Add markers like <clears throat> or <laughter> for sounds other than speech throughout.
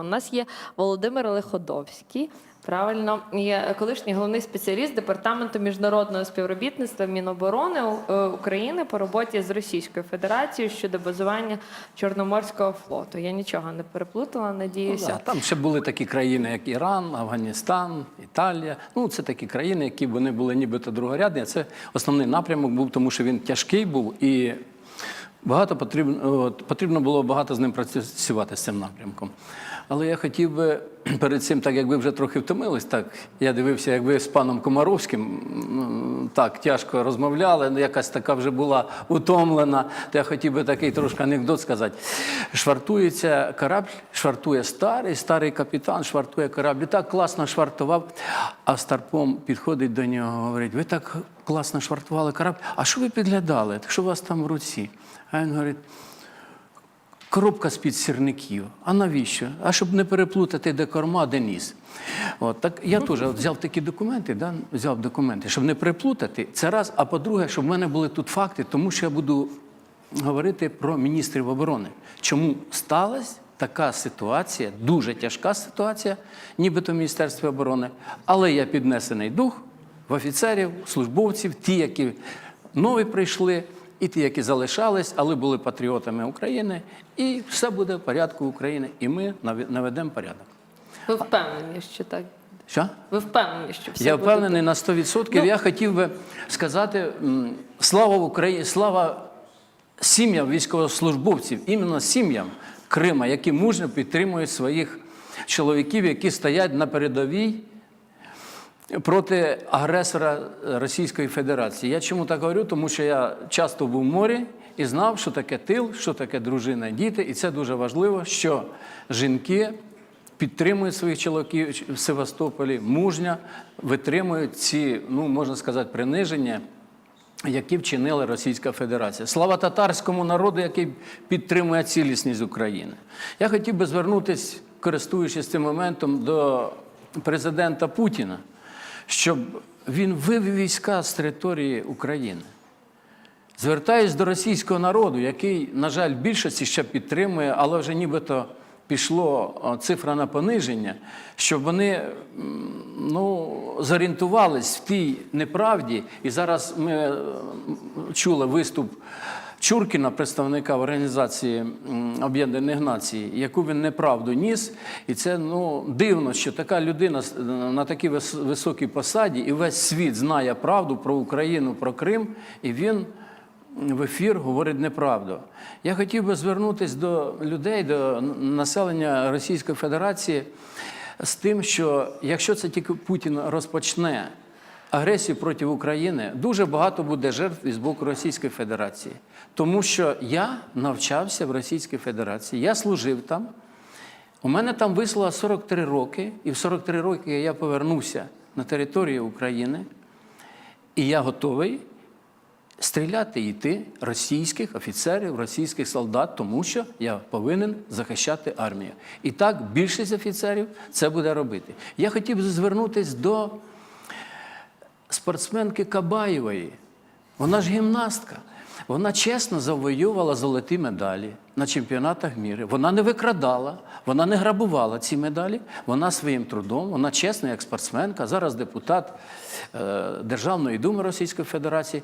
У нас є Володимир Лиходовський. Правильно, є колишній головний спеціаліст департаменту міжнародного співробітництва Міноборони е, України по роботі з Російською Федерацією щодо базування Чорноморського флоту. Я нічого не переплутала, надіюся. Ну, Да, там ще були такі країни, як Іран, Афганістан, Італія. Ну, це такі країни, які вони були нібито другорядні. а Це основний напрямок був, тому що він тяжкий був і багато потрібно, от, потрібно було багато з ним працювати з цим напрямком. Але я хотів би <clears throat> перед цим, так як ви вже трохи втомились, так я дивився, як ви з паном Комаровським так тяжко розмовляли, ну, якась така вже була утомлена. То я хотів би такий трошки анекдот сказати. Швартується корабль, швартує старий, старий капітан, швартує корабль. І так класно швартував, а старпом підходить до нього, говорить: ви так класно швартували корабль, а що ви підглядали? Що у вас там в руці? А він говорить. Коробка з-під сірників. А навіщо? А щоб не переплутати, де корма, де ніс. От, так я теж взяв такі документи, да, взяв документи, щоб не переплутати. Це раз. А по-друге, щоб в мене були тут факти, тому що я буду говорити про міністрів оборони. Чому сталася така ситуація, дуже тяжка ситуація, нібито в Міністерстві оборони, але я піднесений дух в офіцерів, службовців, ті, які нові прийшли, і ті, які залишались, але були патріотами України, і все буде в порядку України, і ми наве- наведемо порядок. Ви впевнені, що так? Що? Ви впевнені, що все Я буде впевнений на 100%. Я хотів би сказати слава Україні, слава сім'ям військовослужбовців, іменно сім'ям Крима, які мужньо підтримують своїх чоловіків, які стоять на передовій проти агресора Російської Федерації. Я чому так говорю? Тому що я часто був в морі і знав, що таке тил, що таке дружина, діти. І це дуже важливо, що жінки підтримують своїх чоловіків в Севастополі, мужньо витримують ці, ну можна сказати, приниження. Які вчинила Російська Федерація. Слава татарському народу, який підтримує цілісність України. Я хотів би звернутися, користуючись цим моментом, до президента Путіна, щоб він вивів війська з території України. Звертаюсь до російського народу, який, на жаль, більшості ще підтримує, але вже нібито пішло цифра на пониження, щоб вони ну, зорієнтувались в тій неправді. І зараз ми чули виступ Чуркіна, представника організації Об'єднаних Націй, яку він неправду ніс. І це ну, дивно, що така людина на такій високій посаді, і весь світ знає правду про Україну, про Крим, і він в ефір говорить неправду. Я хотів би звернутися до людей, до населення Російської Федерації з тим, що якщо це тільки Путін розпочне агресію проти України, дуже багато буде жертв із боку Російської Федерації. Тому що я навчався в Російській Федерації, я служив там. У мене там вислуга 43 роки, і в 43 роки я повернувся на територію України, і я готовий стріляти і йти російських офіцерів, російських солдат, тому що я повинен захищати армію. І так більшість офіцерів це буде робити. Я хотів би звернутися до спортсменки Кабаєвої. Вона ж гімнастка. Вона чесно завоювала золоті медалі на чемпіонатах міру. Вона не викрадала, вона не грабувала ці медалі. Вона своїм трудом, вона чесна як спортсменка, зараз депутат е, Державної думи Російської Федерації.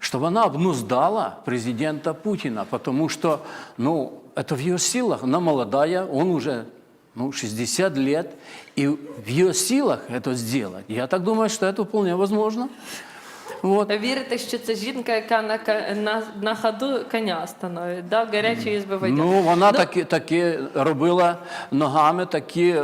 Что она обнуздала президента Путина, потому что, ну, это в ее силах. Она молодая, он уже ну, 60 лет, и в ее силах это сделать. Я так думаю, что это вполне возможно. Вот. Вірите, що це жінка, яка на, на, на ходу коня становить, да? гарячої збиває? Ну, вона таки, таки робила ногами такі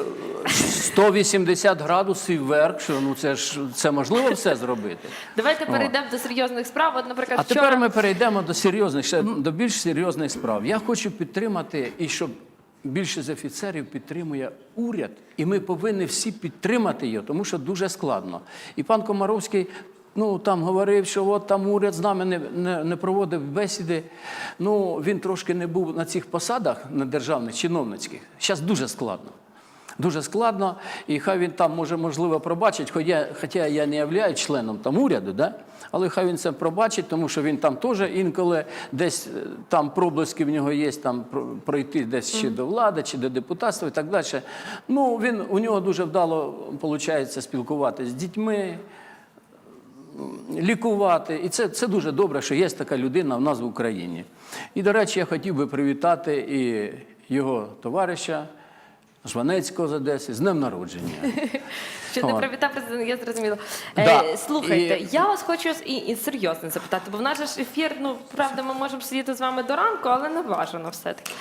180 градусів вверх, що ну це ж це можливо все зробити. Давайте перейдемо до серйозних справ. От, наприклад, А вчора... тепер ми перейдемо до серйозних, ще до більш серйозних справ. Я хочу підтримати і щоб більшість офіцерів підтримує уряд, і ми повинні всі підтримати його, тому що дуже складно. І пан Комаровський. Ну, там говорив, що от там уряд з нами не, не, не проводив бесіди. Ну, він трошки не був на цих посадах на державних чиновницьких. Зараз дуже складно. Дуже складно, і хай він там може можливо пробачить, хоча, хоча я не являю членом там уряду, да? але хай він це пробачить, тому що він там теж інколи десь е, там проблиски в нього є, там про- пройти десь чи до влади, чи до депутатства і так далі. Ну, він, у нього дуже вдало виходить спілкуватися з дітьми, лікувати. І це, це дуже добре, що є така людина в нас в Україні. І, до речі, я хотів би привітати і його товариша Жванецького з Одеси з днем народження. <laughs> Що ти От. привітав президент, я зрозуміла. Да. Е, слухайте, І- я вас хочу і, і серйозно запитати, бо в же ж ефір, ну правда, ми можемо сидіти з вами до ранку, але не бажано все-таки.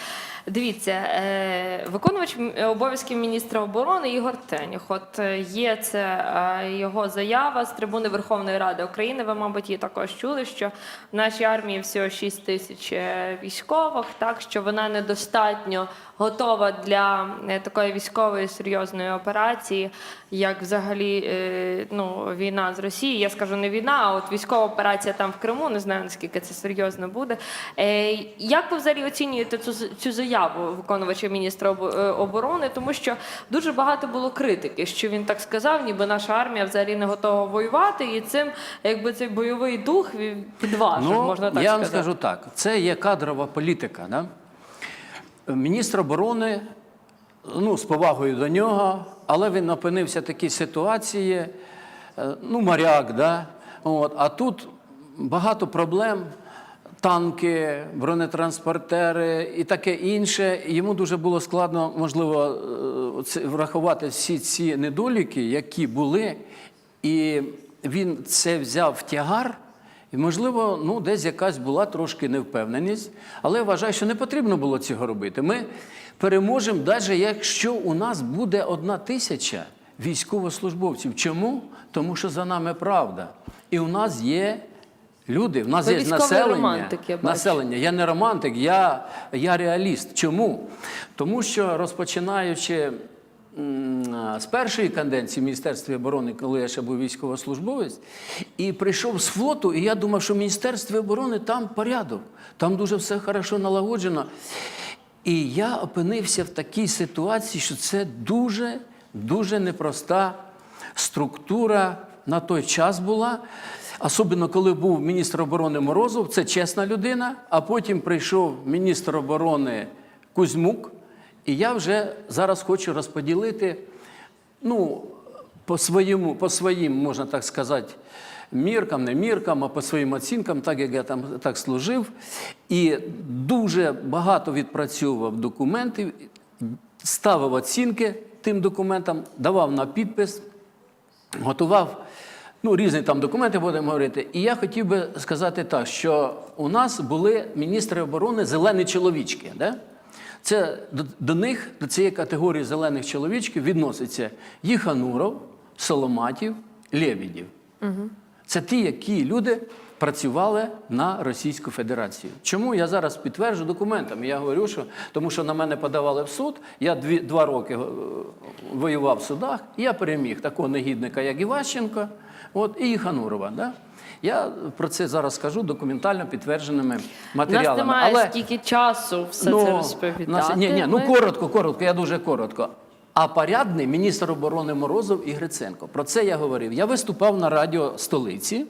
Дивіться, е, виконувач м- обов'язків міністра оборони Ігор Тенюх. От е, є це е, його заява з трибуни Верховної Ради України. Ви, мабуть, її також чули, що в нашій армії всього 6 тисяч е, військових, так що вона недостатньо готова для е, такої військової серйозної операції, як взагалі е, ну, війна з Росією. Я скажу не війна, а от військова операція там в Криму. Не знаю наскільки це серйозно буде. Е, Як ви взагалі оцінюєте цю цю заяву виконувача міністра е, оборони? Тому що дуже багато було критики, що він так сказав, ніби наша армія взагалі не готова воювати, і цим якби цей бойовий дух підважив, Ну, можна так я вам скажу так: це є кадрова політика. Да? Міністр оборони, ну, з повагою до нього, але він опинився в такій ситуації, е, ну, моряк, да? От, а тут багато проблем. Танки, бронетранспортери і таке інше. Йому дуже було складно, можливо, е, врахувати всі ці недоліки, які були. І він це взяв в тягар, і, можливо, ну, десь якась була трошки невпевненість, але я вважаю, що не потрібно було цього робити. Ми переможемо, навіть якщо у нас буде одна тисяча військовослужбовців. Чому? Тому що за нами правда. І у нас є люди, в нас Ви є населення. романтик, я бачу. населення. Я не романтик, я, я реаліст. Чому? Тому що розпочинаючи з першої каденції в Міністерстві оборони, коли я ще був військовослужбовець, і прийшов з флоту, і я думав, що в Міністерстві оборони там порядок, там дуже все хорошо налагоджено. І я опинився в такій ситуації, що це дуже, дуже непроста структура на той час була. Особливо, коли був міністр оборони Морозов, це чесна людина, а потім прийшов міністр оборони Кузьмук, і я вже зараз хочу розподілити ну, по, своєму, по своїм, можна так сказати, міркам, не міркам, а по своїм оцінкам, так як я там так служив. І дуже багато відпрацьовував документів, ставив оцінки тим документам, давав на підпис, готував ну, різні там документи, будемо говорити. І я хотів би сказати так, що у нас були міністри оборони зелені чоловічки. Да? Це до, до них, до цієї категорії зелених чоловічків відноситься Їхануров, Соломатів, Лєбідів. Це ті, які люди працювали на Російську Федерацію. Чому я зараз підтверджу документами? Я говорю, що тому що на мене подавали в суд. Я дві, два роки е, воював в судах, і я переміг такого негідника, як Іващенко, от, і Їханурова. Да? Я про це зараз скажу документально підтвердженими У матеріалами. нас немає Але- стільки часу все Ну, це розповідати. нас- ні, ні, ну коротко, коротко, я дуже коротко. А порядний міністр оборони Морозов і Гриценко. Про це я говорив. Я виступав на радіо столиці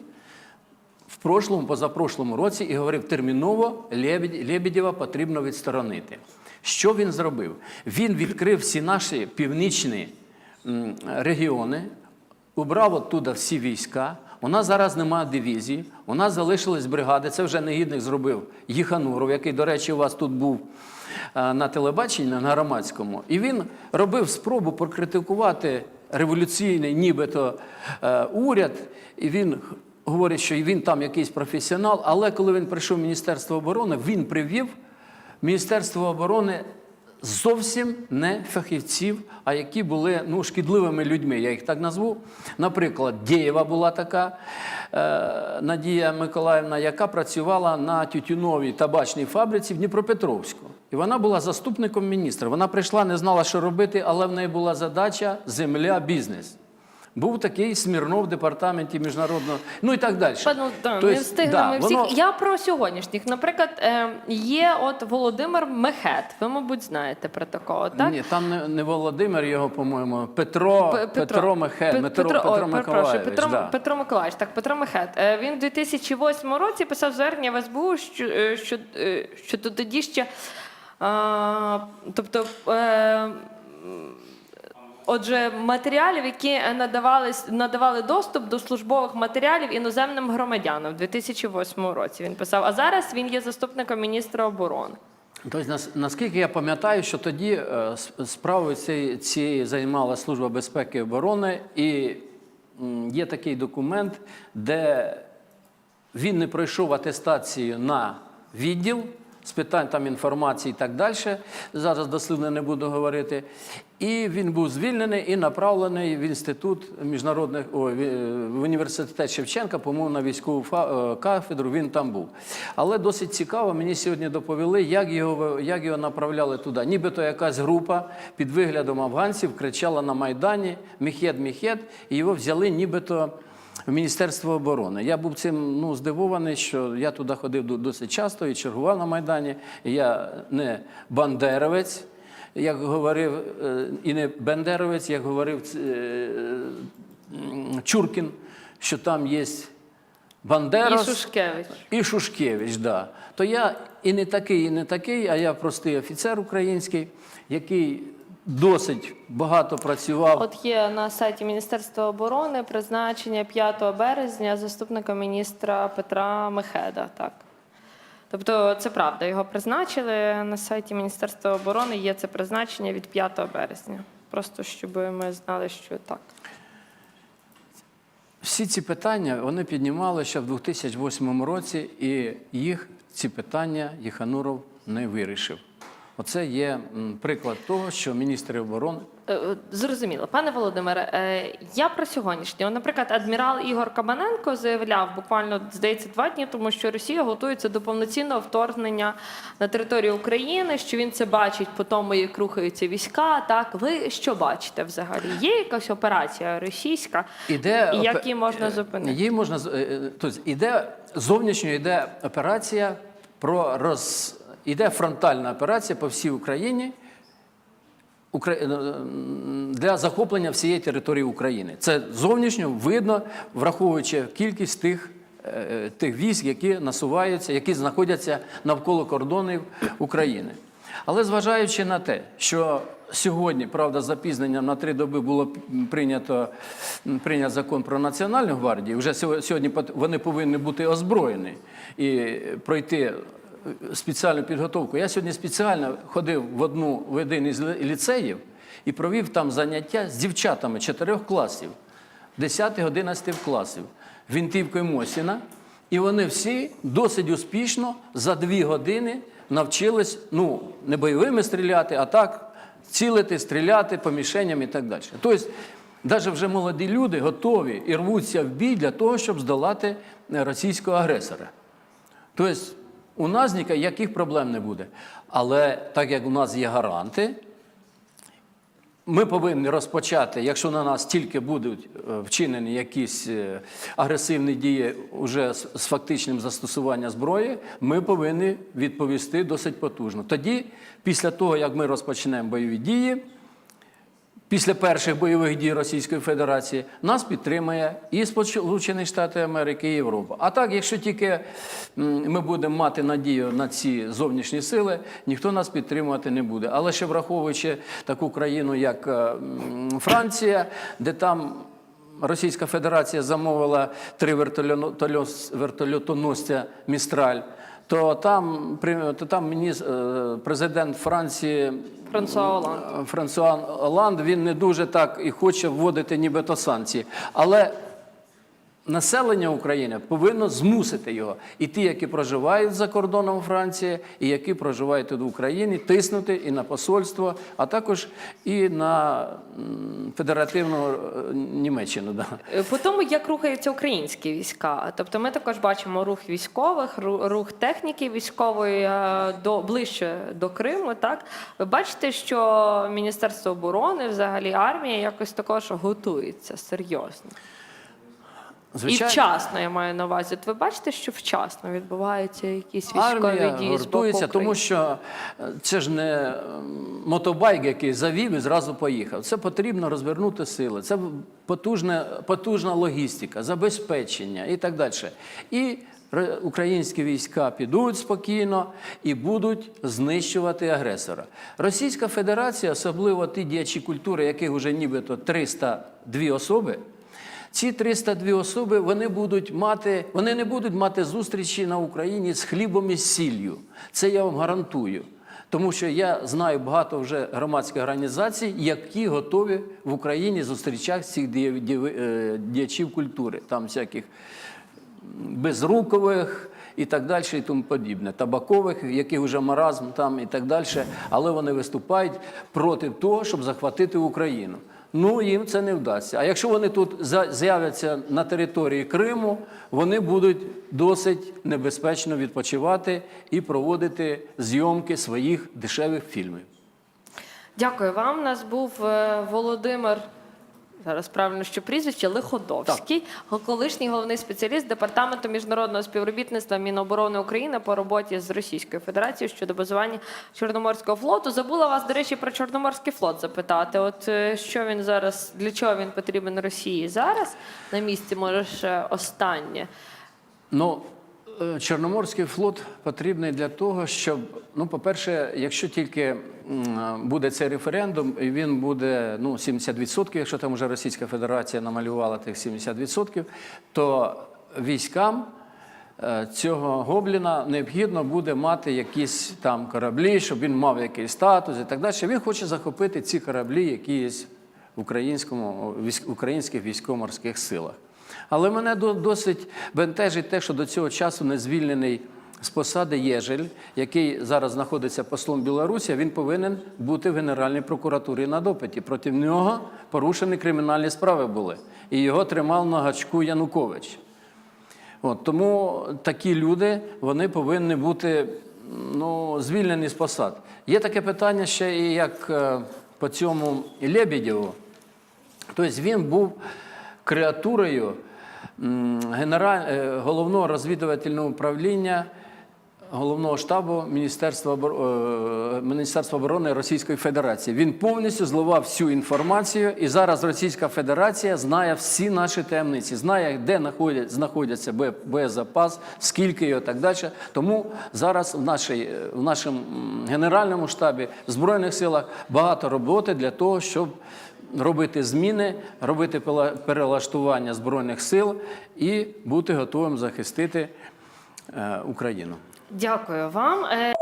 прошлому, позапрошлому році і говорив, терміново Лебедєва потрібно відсторонити. Що він зробив? Він відкрив всі наші північні регіони, убрав оттуда всі війська. У нас зараз немає дивізії, у нас залишились бригади. Це вже негідник зробив Їхануров, який, до речі, у вас тут був е, на телебаченні на громадському. І він робив спробу прокритикувати революційний, нібито е, уряд. І він говорить, що він там якийсь професіонал. Але коли він прийшов в Міністерство оборони, він привів Міністерство оборони зовсім не фахівців, а які були ну, шкідливими людьми. Я їх так назву. Наприклад, Дєєва була така е, Надія Миколаївна, яка працювала на тютюновій табачній фабриці в Дніпропетровську. І вона була заступником міністра. Вона прийшла, не знала, що робити, але в неї була задача земля, бізнес. Був такий Смірнов в департаменті міжнародного, ну і так далі. Пану, да, Тобто, не встигли да, всіх. воно- Я про сьогоднішніх. Наприклад, е, є от Володимир Мехет. Ви, мабуть, знаєте про такого, так? Ні, там не, не Володимир його, по-моєму, Петро, П- Петро, Мехе, Пет- Петро, Петро, Петро, ой, Миколаєвич. Петро, да. Петро Миколаївич, так, Петро Мехет. Е, Він в 2008 році писав звернення в СБУ, що, е, що, е, що то тоді ще. а, тобто. Е, Отже, матеріалів, які надавались, надавали доступ до службових матеріалів іноземним громадянам в 2008 році. Він писав. А зараз він є заступником міністра оборони. Тобто, наскільки я пам'ятаю, що тоді е, справою цієї, цієї займала Служба безпеки і оборони, і є такий документ, де він не пройшов атестацію на відділ з питань там інформації і так далі. Зараз дослівно не буду говорити. І він був звільнений і направлений в інститут міжнародних ой, в- е, університет Шевченка, по-моєму, на військову е, кафедру. Він там був. Але досить цікаво, мені сьогодні доповіли, як його, як його направляли туди. Нібито якась група під виглядом афганців кричала на Майдані Міхет, Міхет, і його взяли нібито в Міністерство оборони. Я був цим ну, здивований, що я туди ходив до- досить часто і чергував на Майдані. Я не бандеровець, як говорив, е, і не бендеровець, як говорив е, Чуркін, що там є І Шушкевич. і Шушкевич. Да. То я і не такий, і не такий, а я простий офіцер український, який досить багато працював. От є на сайті Міністерства оборони призначення 5 березня заступника міністра Петра Мехеда. Так. Тобто це правда, його призначили на сайті Міністерства оборони. Є це призначення від 5 березня. Просто щоб ми знали, що так. Всі ці питання вони піднімали ще в 2008 році, і їх ці питання Єхануров не вирішив. Оце є приклад того, що міністри оборони Е, е, Зрозуміло, пане Володимире, е, я про сьогоднішнє. Наприклад, адмірал Ігор Кабаненко заявляв буквально здається два дні, тому що Росія готується до повноцінного вторгнення на територію України. Що він це бачить по тому, як рухаються війська. Так, ви що бачите взагалі? Є якась операція російська, іде і як її можна зупинити? Її можна тобто іде зовнішньо йде операція про роз іде фронтальна операція по всій Україні. Укра- е, для захоплення всієї території України. Це зовнішньо видно, враховуючи кількість тих, е, тих військ, які насуваються, які знаходяться навколо кордонів України. Але зважаючи на те, що сьогодні, правда, з запізненням на три доби було прийнято, прийнят закон про Національну гвардію, вже сьогодні вони повинні бути озброєні і пройти спеціальну підготовку. Я сьогодні спеціально ходив в одну в один із ліцеїв і провів там заняття з дівчатами чотирьох класів, 10-11 класів, Вінтівкою Мосіна. І вони всі досить успішно за дві години навчились ну, не бойовими стріляти, а так цілити, стріляти по мішеням і так далі. Тобто, навіть вже молоді люди готові і рвуться в бій для того, щоб здолати е, російського агресора. Тобто у нас ніяких проблем не буде. Але так як у нас є гаранти, ми повинні розпочати, якщо на нас тільки будуть е, вчинені якісь е, агресивні дії уже з з фактичним застосуванням зброї, ми повинні відповісти досить потужно. Тоді, після того, як ми розпочнемо бойові дії, після перших бойових дій Російської Федерації нас підтримає і Сполучені Штати Америки, і Європа. А так, якщо тільки ми будемо мати надію на ці зовнішні сили, ніхто нас підтримувати не буде. Але ще враховуючи таку країну, як е, Франція, де там Російська Федерація замовила три вертольотоносця Містраль. То там, то там міністр, е, президент Франції Франсуа Оланд. Франсуа Оланд він не дуже так і хоче вводити нібито санкції. Але Населення України повинно змусити його. І ті, які проживають за кордоном Франції, і які проживають тут в Україні, тиснути і на посольство, а також і на федеративну е, Німеччину. Да. Е, По тому, як рухаються українські війська, тобто ми також бачимо рух військових, рух техніки військової е, до ближче до Криму. Так ви бачите, що Міністерство оборони, взагалі армія, якось також готується серйозно і вчасно. Я маю на увазі. От ви бачите, що вчасно відбуваються якісь військові Армія дії з боку тому що е, це ж не мотобайк, який завів і зразу поїхав. Це потрібно розвернути сили. Це потужна, потужна логістика, забезпечення і так далі. І українські війська підуть спокійно і будуть знищувати агресора. Російська Федерація, особливо ті діячі культури, яких вже нібито 302 особи. Ці 302 особи вони будуть мати, вони не будуть мати зустрічі на Україні з хлібом і сіллю. Це я вам гарантую. Тому що я знаю багато вже громадських організацій, які готові в Україні зустрічати цих е, діячів культури, там всяких безрукових і так далі, і тому подібне, табакових, яких вже маразм там і так далі, але вони виступають проти того, щоб захватити Україну. Ну, їм це не вдасться. А якщо вони тут з'являться на території Криму, вони будуть досить небезпечно відпочивати і проводити зйомки своїх дешевих фільмів. Дякую вам. У нас був е, Володимир. Зараз правильно, що прізвище Лиходовський, колишній головний спеціаліст департаменту міжнародного співробітництва Міноборони України по роботі з Російською Федерацією щодо базування Чорноморського флоту. Забула вас, до речі, про Чорноморський флот запитати. От е, що він зараз, для чого він потрібен Росії зараз на місці? Може ще останнє. Ну, Чорноморський флот потрібний для того, щоб, ну, по-перше, якщо тільки буде цей референдум, і він буде ну, 70%, якщо там вже Російська Федерація намалювала тих 70%, то військам е, цього гобліна необхідно буде мати якісь там кораблі, щоб він мав якийсь статус і так далі. Він хоче захопити ці кораблі, які є в українському, українських військово-морських силах. Але мене досить бентежить те, що до цього часу не звільнений з посади Єжель, який зараз знаходиться послом Білорусі, він повинен бути в Генеральній прокуратурі на допиті. Проти нього порушені кримінальні справи були. І його тримав на гачку Янукович. От, тому такі люди вони повинні бути ну, звільнені з посад. Є таке питання ще і як е, по цьому Лебедєву. Тобто він був креатурою генераль... е, головного розвідувального управління головного штабу Міністерства, е, Міністерства оборони Російської Федерації. Він повністю зливав всю інформацію, і зараз Російська Федерація знає всі наші таємниці, знає, де знаходяться боєзапас, скільки його так далі. Тому зараз в, нашій, в нашому генеральному штабі в Збройних силах багато роботи для того, щоб робити зміни, робити перелаштування збройних сил і бути готовим захистити е, Україну. Дякую вам. Е,